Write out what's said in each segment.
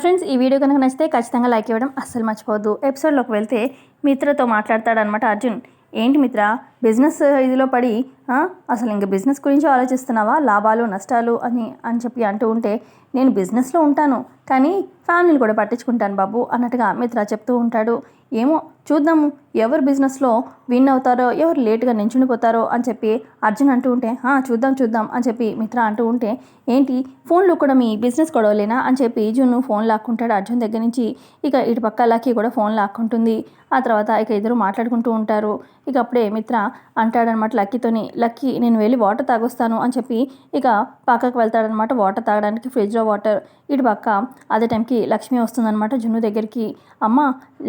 Friends ఈ video కనుక నచ్చితే ఖచ్చితంగా లైక్ ఇవ్వడం అస్సలు మర్చిపోవద్దు. ఎపిసోడ్లోకి వెళ్తే మిత్రతో మాట్లాడతాడనమాట అర్జున్. ఏంటి మిత్ర? బిజినెస్ ఇదిలో పడి అసలు ఇంక బిజినెస్ గురించి ఆలోచిస్తున్నావా? లాభాలు నష్టాలు అని అని చెప్పి అంటూ ఉంటే నేను బిజినెస్లో ఉంటాను కానీ ఫ్యామిలీని కూడా పట్టించుకుంటాను బాబు అన్నట్టుగా మిత్ర చెప్తూ ఉంటాడు. ఏమో చూద్దాము ఎవరు బిజినెస్లో విన్ అవుతారో ఎవరు లేట్గా నించునిపోతారో అని చెప్పి అర్జున్ అంటూ ఉంటే చూద్దాం చూద్దాం అని చెప్పి మిత్ర అంటూ ఉంటే ఏంటి? ఫోన్లో కూడా మీ బిజినెస్ గొడవలేనా? అని చెప్పి జున్ను ఫోన్ లాక్కుంటాడు అర్జున్ దగ్గర నుంచి. ఇక ఇటు పక్క లాక్కి కూడా ఫోన్ లాక్కుంటుంది. ఆ తర్వాత ఇక ఇద్దరు మాట్లాడుకుంటూ ఉంటారు. ఇక అప్పుడే మిత్ర అంటాడనమాట లక్కీతోని లక్కీ నేను వెళ్ళి వాటర్ తాగొస్తాను అని చెప్పి ఇక పక్కకు వెళ్తాడనమాట వాటర్ తాగడానికి ఫ్రిడ్జ్లో వాటర్ ఇటు పక్క అదే టైంకి లక్ష్మి వస్తుందనమాట జున్ను దగ్గరికి. అమ్మ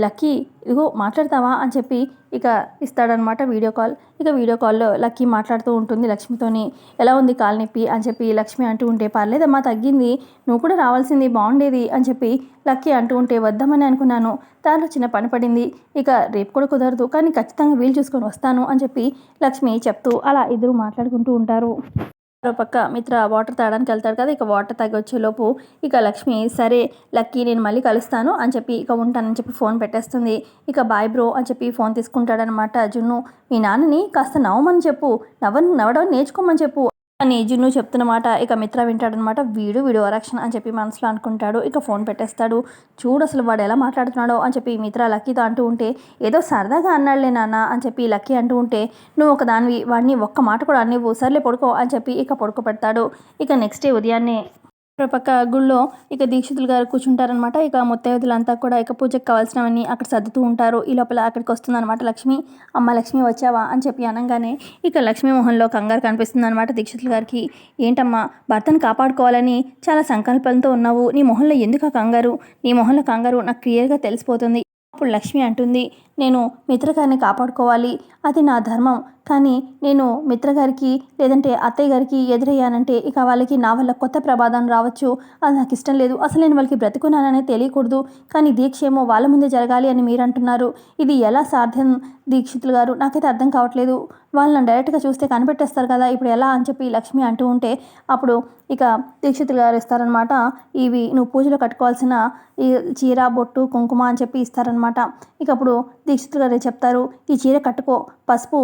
లక్కీ ఇదిగో మాట్లాడతావా అని చెప్పి ఇక ఇస్తాడనమాట వీడియో కాల్. ఇక వీడియో కాల్లో లక్కీ మాట్లాడుతూ ఉంటుంది లక్ష్మితోని. ఎలా ఉంది కాలు నొప్పి అని చెప్పి లక్ష్మి అంటూ ఉంటే పర్లేదమ్మా తగ్గింది. నువ్వు కూడా రావాల్సింది బాగుండేది అని చెప్పి లక్కీ అంటూ ఉంటే వద్దామని అనుకున్నాను. దానిలో చిన్న పని పడింది. ఇక రేపు కూడా కుదరదు. కానీ ఖచ్చితంగా వీలు చూసుకొని వస్తాను అని చెప్పి లక్ష్మి చెప్తూ అలా ఇద్దరు మాట్లాడుకుంటూ ఉంటారు. పక్క మిత్ర వాటర్ తాగడానికి వెళ్తాడు కదా ఇక వాటర్ తాగొచ్చే లోపు ఇక లక్ష్మి సరే లక్కీ నేను మళ్ళీ కలుస్తాను అని చెప్పి ఇక ఉంటానని చెప్పి ఫోన్ పెట్టేస్తుంది. ఇక బాయ్ బ్రో అని చెప్పి ఫోన్ తీసుకుంటాడనమాట జున్ను మీ నాన్నని కాస్త నవ్వమని చెప్పు నవ్వ నవ్వడం నేర్చుకోమని చెప్పు. అని జున్ను చెప్తున్నమాట ఇక మిత్ర వింటాడనమాట వీడు వీడు వరక్షణ అని చెప్పి మనసులో అనుకుంటాడు. ఇక ఫోన్ పెట్టేస్తాడు. చూడు అసలు వాడు ఎలా మాట్లాడుతున్నాడో అని చెప్పి మిత్ర లక్కీతో అంటూ ఉంటే ఏదో సరదాగా అన్నాడులే నాన్న అని చెప్పి లక్కీ అంటూ ఉంటే నువ్వు ఒక దానివి వాడిని ఒక్క మాట కూడా అన్నివ్వు సర్లే పడుకో అని చెప్పి ఇక పడుకోబెడతాడు. ఇక నెక్స్ట్ డే ఉదయాన్నే పక్క గుళ్ళో ఇక దీక్షితులు గారు కూర్చుంటారనమాట ఇక ముత్తైదులంతా కూడా ఇక పూజకు కావాల్సినవన్నీ అక్కడ సర్దుతూ ఉంటారు. ఈ లోపల అక్కడికి వస్తుందన్నమాట లక్ష్మి. అమ్మ లక్ష్మి వచ్చావా? అని చెప్పి అనగానే ఇక లక్ష్మీ మొహంలో కంగారు కనిపిస్తుంది అనమాట దీక్షితుల గారికి. ఏంటమ్మా భర్తను కాపాడుకోవాలని చాలా సంకల్పంతో ఉన్నావు. నీ మొహంలో ఎందుకు ఆ కంగారు? నీ మొహంలో కంగారు నాకు క్లియర్గా తెలిసిపోతుంది. అప్పుడు లక్ష్మి అంటుంది నేను మిత్రగారిని కాపాడుకోవాలి. అది నా ధర్మం. కానీ నేను మిత్రగారికి లేదంటే అత్తయ్య గారికి ఎదురయ్యానంటే ఇక వాళ్ళకి నా వల్ల కొత్త ప్రమాదం రావచ్చు. అది నాకు ఇష్టం లేదు. అసలు నేను వాళ్ళకి బ్రతుకున్నానని తెలియకూడదు. కానీ దీక్ష ఏమో వాళ్ళ ముందే జరగాలి అని మీరు అంటున్నారు ఇది ఎలా సాధ్యం? దీక్షితులు గారు నాకైతే అర్థం కావట్లేదు. వాళ్ళని డైరెక్ట్గా చూస్తే కనిపెట్టేస్తారు కదా ఇప్పుడు ఎలా అని చెప్పి లక్ష్మి అంటూ ఉంటే అప్పుడు ఇక దీక్షితులు గారు ఇస్తారనమాట ఇవి నువ్వు పూజలో కట్టుకోవాల్సిన ఈ చీర బొట్టు కుంకుమ అని చెప్పి ఇస్తారనమాట ఇక అప్పుడు దీక్షితులు గారు చెప్తారు? ఈ చీర కట్టుకో పసుపు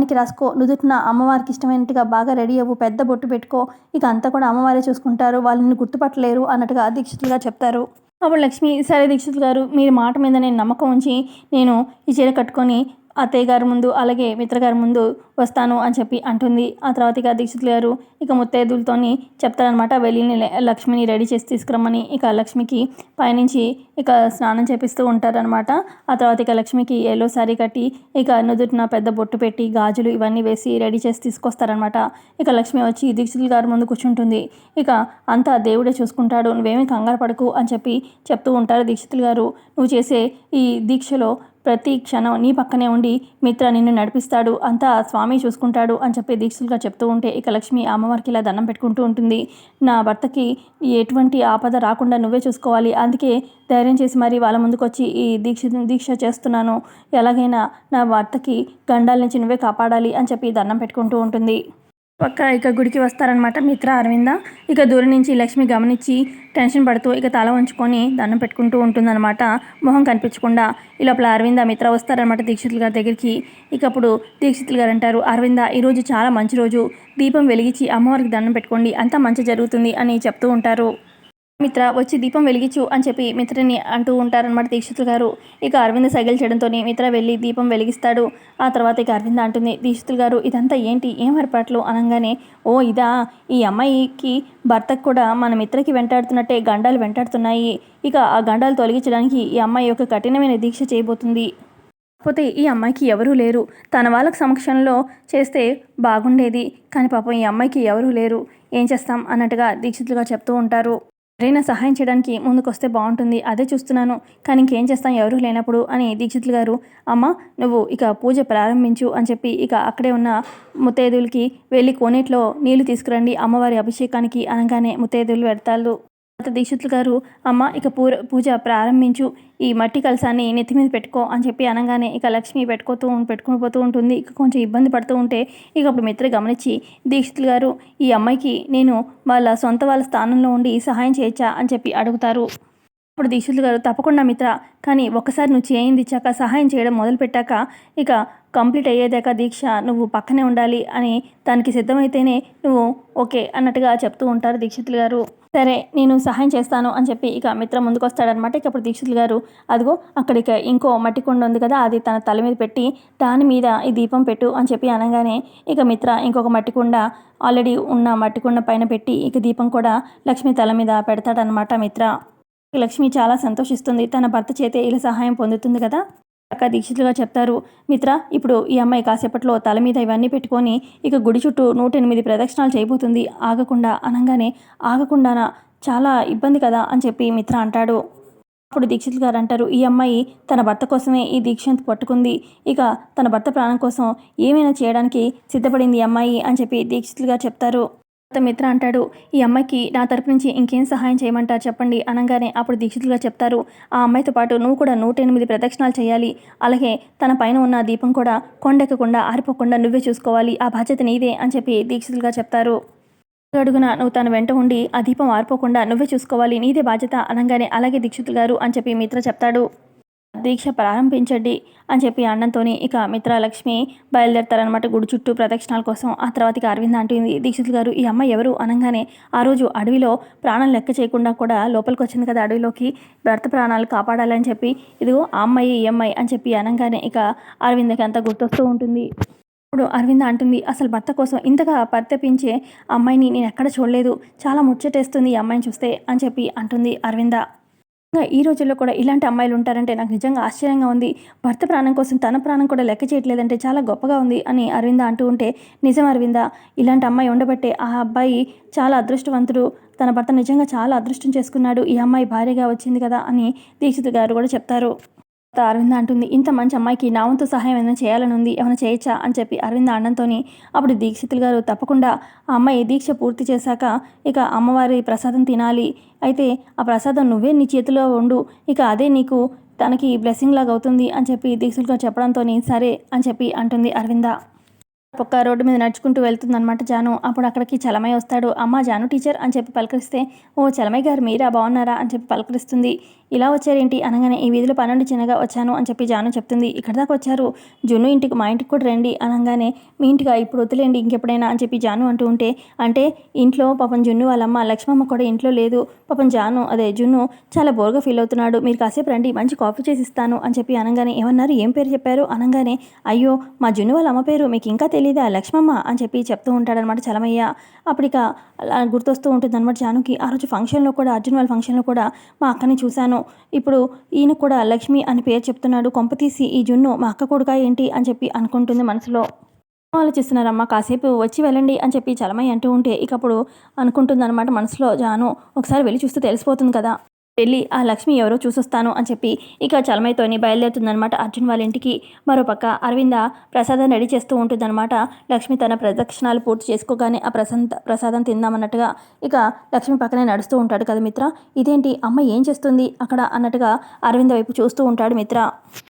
మొహానికి రాసుకో. నుదుటిన అమ్మవారికి ఇష్టమైనట్టుగా బాగా రెడీ అవ్వు. పెద్ద బొట్టు పెట్టుకో. ఇక అంతా కూడా అమ్మవారే చూసుకుంటారు. వాళ్ళని గుర్తుపట్టలేరు అన్నట్టుగా దీక్షితులుగా చెప్తారు. అప్పుడు లక్ష్మి సరే దీక్షితులు గారు మీరు మాట మీద నేను నమ్మకం ఉంచి నేను ఈ చీర కట్టుకొని అత్తయ్య గారి ముందు అలాగే మిత్రగారి ముందు వస్తాను అని చెప్పి అంటుంది. ఆ తర్వాత ఇక దీక్షితులు గారు ఇక ముత్తైదులతోని చెప్తారనమాట వెళ్ళి లక్ష్మిని రెడీ చేసి తీసుకురమ్మని. ఇక లక్ష్మికి పైనుంచి ఇక స్నానం చేపిస్తూ ఉంటారనమాట ఆ తర్వాత ఇక లక్ష్మికి ఎల్లో శారీ కట్టి ఇక నుదుటిన పెద్ద బొట్టు పెట్టి గాజులు ఇవన్నీ వేసి రెడీ చేసి తీసుకొస్తారనమాట ఇక లక్ష్మి వచ్చి దీక్షితుల గారి ముందు కూర్చుంటుంది. ఇక అంతా దేవుడే చూసుకుంటాడు నువ్వేమీ కంగారు పడకు అని చెప్పి చెప్తూ ఉంటారు దీక్షితులు గారు. నువ్వు చేసే ఈ దీక్షలో ప్రతి క్షణం నీ పక్కనే ఉండి మిత్ర నిన్ను నడిపిస్తాడు అంతా స్వామి చూసుకుంటాడు అని చెప్పి దీక్షలుగా చెప్తూ ఉంటే ఇక లక్ష్మి అమ్మవారికి ఇలా దండం పెట్టుకుంటూ ఉంటుంది. నా భర్తకి ఎటువంటి ఆపద రాకుండా నువ్వే చూసుకోవాలి. అందుకే ధైర్యం చేసి మరి వాళ్ళ ముందుకు వచ్చి ఈ దీక్ష దీక్ష చేస్తున్నాను. ఎలాగైనా నా భర్తకి గండాల నుంచి నువ్వే కాపాడాలి అని చెప్పి దండం పెట్టుకుంటూ ఉంటుంది. పక్క ఇక గుడికి వస్తారనమాట మిత్ర అరవింద. ఇక దూరం నుంచి లక్ష్మి గమనించి టెన్షన్ పడుతూ ఇక తల వంచుకొని దండం పెట్టుకుంటూ ఉంటుందన్నమాట. మొహం కనిపించకుండా ఈ లోపల అరవింద మిత్ర వస్తారనమాట దీక్షితులు గారి దగ్గరికి. ఇక అప్పుడు దీక్షితులు గారు అంటారు అరవింద ఈరోజు చాలా మంచి రోజు. దీపం వెలిగించి అమ్మవారికి దండం పెట్టుకోండి. అంతా మంచి జరుగుతుంది అని చెప్తూ ఉంటారు. మిత్ర వచ్చి దీపం వెలిగించు అని చెప్పి మిత్రని అంటూ ఉంటారనమాట దీక్షితులు గారు. ఇక అరవింద్ సైకిల్ చేయడంతో మిత్ర వెళ్ళి దీపం వెలిగిస్తాడు. ఆ తర్వాత ఇక అరవింద్ అంటుంది దీక్షితులు గారు ఇదంతా ఏంటి? ఏం ఏర్పాట్లు? అనగానే ఓ ఇదా. ఈ అమ్మాయికి భర్తకు కూడా మన మిత్రకి వెంటాడుతున్నట్టే గండాలు వెంటాడుతున్నాయి. ఇక ఆ గండాలు తొలగించడానికి ఈ అమ్మాయి యొక్క కఠినమైన దీక్ష చేయబోతుంది. కాకపోతే ఈ అమ్మాయికి ఎవరూ లేరు. తన వాళ్ళకి సమక్షంలో చేస్తే బాగుండేది. కానీ పాపం ఈ అమ్మాయికి ఎవరూ లేరు. ఏం చేస్తాం? అన్నట్టుగా దీక్షితులుగా చెప్తూ ఉంటారు. ఎవరైనా సహాయం చేయడానికి ముందుకొస్తే బాగుంటుంది. అదే చూస్తున్నాను. కానీ ఇంకేం చేస్తాం? ఎవరూ లేనప్పుడు అని దీక్షితులు గారు అమ్మ నువ్వు ఇక పూజ ప్రారంభించు అని చెప్పి ఇక అక్కడే ఉన్న ముత్తైదువులకి వెళ్ళి కోనేట్లో నీళ్ళు తీసుకురండి. అమ్మవారి అభిషేకానికి అనగానే ముత్తైదువులు పెడతారు తర్వాత దీక్షితులు గారు అమ్మ ఇక పూర పూజ ప్రారంభించు. ఈ మట్టి కలసాన్ని నెత్తి మీద పెట్టుకో అని చెప్పి అనగానే ఇక లక్ష్మి పెట్టుకోతూ పెట్టుకుని పోతూ ఉంటుంది. ఇక కొంచెం ఇబ్బంది పడుతూ ఉంటే ఇక అప్పుడు మిత్ర గమనించి దీక్షితులు గారు ఈ అమ్మాయికి నేను వాళ్ళ సొంత వాళ్ళ స్థానంలో ఉండి సహాయం చేయొచ్చా? అని చెప్పి అడుగుతారు. అప్పుడు దీక్షితులు గారు తప్పకుండా మిత్ర కానీ ఒక్కసారి నువ్వు చేయింది ఇచ్చాక సహాయం చేయడం మొదలుపెట్టాక ఇక కంప్లీట్ అయ్యేదాకా దీక్ష నువ్వు పక్కనే ఉండాలి అని దానికి సిద్ధమైతేనే నువ్వు ఓకే అన్నట్టుగా చెప్తూ ఉంటారు దీక్షితులు గారు. సరే నేను సహాయం చేస్తాను అని చెప్పి ఇక మిత్ర ముందుకు వస్తాడనమాట ఇక అప్పుడు దీక్షితులు గారు అదిగో అక్కడికి ఇంకో మట్టి కొండ ఉంది కదా అది తన తల మీద పెట్టి దాని మీద ఈ దీపం పెట్టు అని చెప్పి అనగానే ఇక మిత్ర ఇంకొక మట్టి కుండ ఆల్రెడీ ఉన్న మట్టి కుండ పైన పెట్టి ఇక దీపం కూడా లక్ష్మి తల మీద పెడతాడనమాట మిత్ర. లక్ష్మి చాలా సంతోషిస్తుంది. తన భర్త చేతే ఇలా సహాయం పొందుతుంది కదా? అక్క దీక్షితులుగా చెప్తారు. మిత్ర ఇప్పుడు ఈ అమ్మాయి కాసేపట్లో తల మీద ఇవన్నీ పెట్టుకొని ఇక గుడి చుట్టూ నూట ఎనిమిది ప్రదక్షిణాలు చేయబోతుంది. ఆగకుండా అనగానే ఆగకుండానా? చాలా ఇబ్బంది కదా? అని చెప్పి మిత్ర అంటాడు. అప్పుడు దీక్షితులు గారు అంటారు ఈ అమ్మాయి తన భర్త కోసమే ఈ దీక్షను పట్టుకుంది. ఇక తన భర్త ప్రాణం కోసం ఏమైనా చేయడానికి సిద్ధపడింది ఈ అమ్మాయి అని చెప్పి దీక్షితులు గారు చెప్తారు. మిత్ర అంటాడు. ఈ అమ్మాయికి నా తరపు నుంచి ఇంకేం సహాయం చేయమంటారు చెప్పండి అనగానే అప్పుడు దీక్షితులుగా చెప్తారు. ఆ అమ్మాయితో పాటు నువ్వు కూడా నూట ఎనిమిది ప్రదక్షిణాలు చేయాలి. అలాగే తన పైన ఉన్న దీపం కూడా కొండెక్కకుండా ఆరిపోకుండా నువ్వే చూసుకోవాలి. ఆ బాధ్యత నీదే అని చెప్పి దీక్షితులుగా చెప్తారు. అడుగున నువ్వు తన వెంట ఉండి ఆ దీపం ఆరిపోకుండా నువ్వే చూసుకోవాలి. నీదే బాధ్యత అనగానే అలాగే దీక్షితులు గారు అని చెప్పి మిత్ర చెప్తాడు. దీక్ష ప్రారంభించండి అని చెప్పి అన్నంతోని ఇక మిత్రలక్ష్మి బయలుదేరతారనమాట గుడి చుట్టూ ప్రదక్షిణాల కోసం. ఆ తర్వాత ఇక అరవింద్ అంటుంది దీక్షితులు గారు ఈ అమ్మాయి ఎవరు? అనగానే ఆ రోజు అడవిలో ప్రాణం లెక్క చేయకుండా కూడా లోపలికి వచ్చింది కదా అడవిలోకి భర్త ప్రాణాలు కాపాడాలని చెప్పి ఇదిగో ఆ అమ్మాయి ఈ అమ్మాయి అని చెప్పి అనగానే ఇక అరవింద్కి అంతా గుర్తొస్తూ ఉంటుంది. ఇప్పుడు అరవింద అంటుంది అసలు భర్త కోసం ఇంతగా పరితపించే అమ్మాయిని నేను ఎక్కడ చూడలేదు. చాలా ముచ్చటేస్తుంది ఈ అమ్మాయిని చూస్తే అని చెప్పి అంటుంది అరవింద. ఈ రోజుల్లో కూడా ఇలాంటి అమ్మాయిలు ఉంటారంటే నాకు నిజంగా ఆశ్చర్యంగా ఉంది. భర్త ప్రాణం కోసం తన ప్రాణం కూడా లెక్క చేయట్లేదంటే చాలా గొప్పగా ఉంది అని అరవింద అంటూ ఉంటే నిజం అరవింద ఇలాంటి అమ్మాయి ఉండబట్టే ఆ అబ్బాయి చాలా అదృష్టవంతుడు. తన భర్త నిజంగా చాలా అదృష్టం చేసుకున్నాడు. ఈ అమ్మాయి భార్యగా వచ్చింది కదా అని దీక్షిత్ గారు కూడా చెప్తారు. అరవింద అంటుంది ఇంత మంచి అమ్మాయికి నా వంతు సహాయం ఏమైనా చేయాలని ఉంది? ఏమైనా చేయొచ్చా? అని చెప్పి అరవింద అన్నంతోని అప్పుడు దీక్షితులు గారు తప్పకుండా ఆ అమ్మాయి దీక్ష పూర్తి చేశాక ఇక అమ్మవారి ప్రసాదం తినాలి. అయితే ఆ ప్రసాదం నువ్వే నీ చేతిలో ఉండు. ఇక అదే నీకు తనకి బ్లెస్సింగ్ లాగా అవుతుంది అని చెప్పి దీక్షితులు గారు చెప్పడంతో సరే అని చెప్పి అంటుంది అరవింద. ఒక రోడ్డు మీద నడుచుకుంటూ వెళ్తుందన్నమాట జాను. అప్పుడు అక్కడికి చలమయ్య వస్తాడు. అమ్మ జాను టీచర్ అని చెప్పి పలకరిస్తే ఓ చలమయ్య గారు మీరా బాగున్నారా? అని చెప్పి పలకరిస్తుంది. ఇలా వచ్చారేంటి? అనగానే ఈ వీధిలో పనుండి చిన్నగా వచ్చాను అని చెప్పి జాను చెప్తుంది. ఇక్కడ దాకా వచ్చారు. జున్ను ఇంటికి మా ఇంటికి కూడా రండి అనగానే మీ ఇంటిగా ఇప్పుడు వదిలేండి ఇంకెప్పుడైనా అని చెప్పి జాను అంటూ ఉంటే అంటే ఇంట్లో పాపం జున్ను వాళ్ళమ్మ లక్ష్మమ్మ కూడా ఇంట్లో లేదు. పాపం జాను అదే జున్ను చాలా బోర్గా ఫీల్ అవుతున్నాడు. మీరు కాసేపు రండి మంచి కాఫీ చేసి ఇస్తాను అని చెప్పి అనగానే ఏమన్నారు? ఏం పేరు చెప్పారు? అనగానే అయ్యో మా జున్ను వాళ్ళ అమ్మ పేరు మీకు ఇంకా తెలీదా? లక్ష్మమ్మ అని చెప్పి చెప్తూ ఉంటాడనమాట చలమయ్య. అప్పటిక అలా గుర్తొస్తూ ఉంటుంది అనమాట జానుకి. ఆ రోజు ఫంక్షన్లో కూడా అర్జున్ వాళ్ళ ఫంక్షన్లో కూడా మా అక్కని చూశాను. ఇప్పుడు ఈయన కూడా లక్ష్మి అని పేరు చెప్తున్నాడు. కొంపతీసి ఈ జున్ను మా అక్క కొడుక ఏంటి? అని చెప్పి అనుకుంటుంది మనసులో. ఆలోచిస్తున్నారమ్మా? కాసేపు వచ్చి వెళ్ళండి అని చెప్పి చలమయ్య అంటూ ఉంటే ఇకప్పుడు అనుకుంటుందన్నమాట అనుకుంటుంది అనమాట మనసులో జాను. ఒకసారి వెళ్ళి చూస్తే తెలిసిపోతుంది కదా. వెళ్ళి ఆ లక్ష్మి ఎవరో చూసొస్తాను అని చెప్పి ఇక చలమైతోని బయలుదేరుతుందనమాట అర్జున్ వాళ్ళ ఇంటికి. మరోపక్క అరవింద ప్రసాదం రెడీ చేస్తూ ఉంటుందన్నమాట. లక్ష్మి తన ప్రదక్షిణాలు పూర్తి చేసుకోగానే ఆ ప్రసంత ప్రసాదం తిందామన్నట్టుగా ఇక లక్ష్మి పక్కనే నడుస్తూ ఉంటాడు కదా మిత్ర. ఇదేంటి? అమ్మ ఏం చేస్తుంది? అక్కడ అన్నట్టుగా అరవింద వైపు చూస్తూ ఉంటాడు మిత్ర.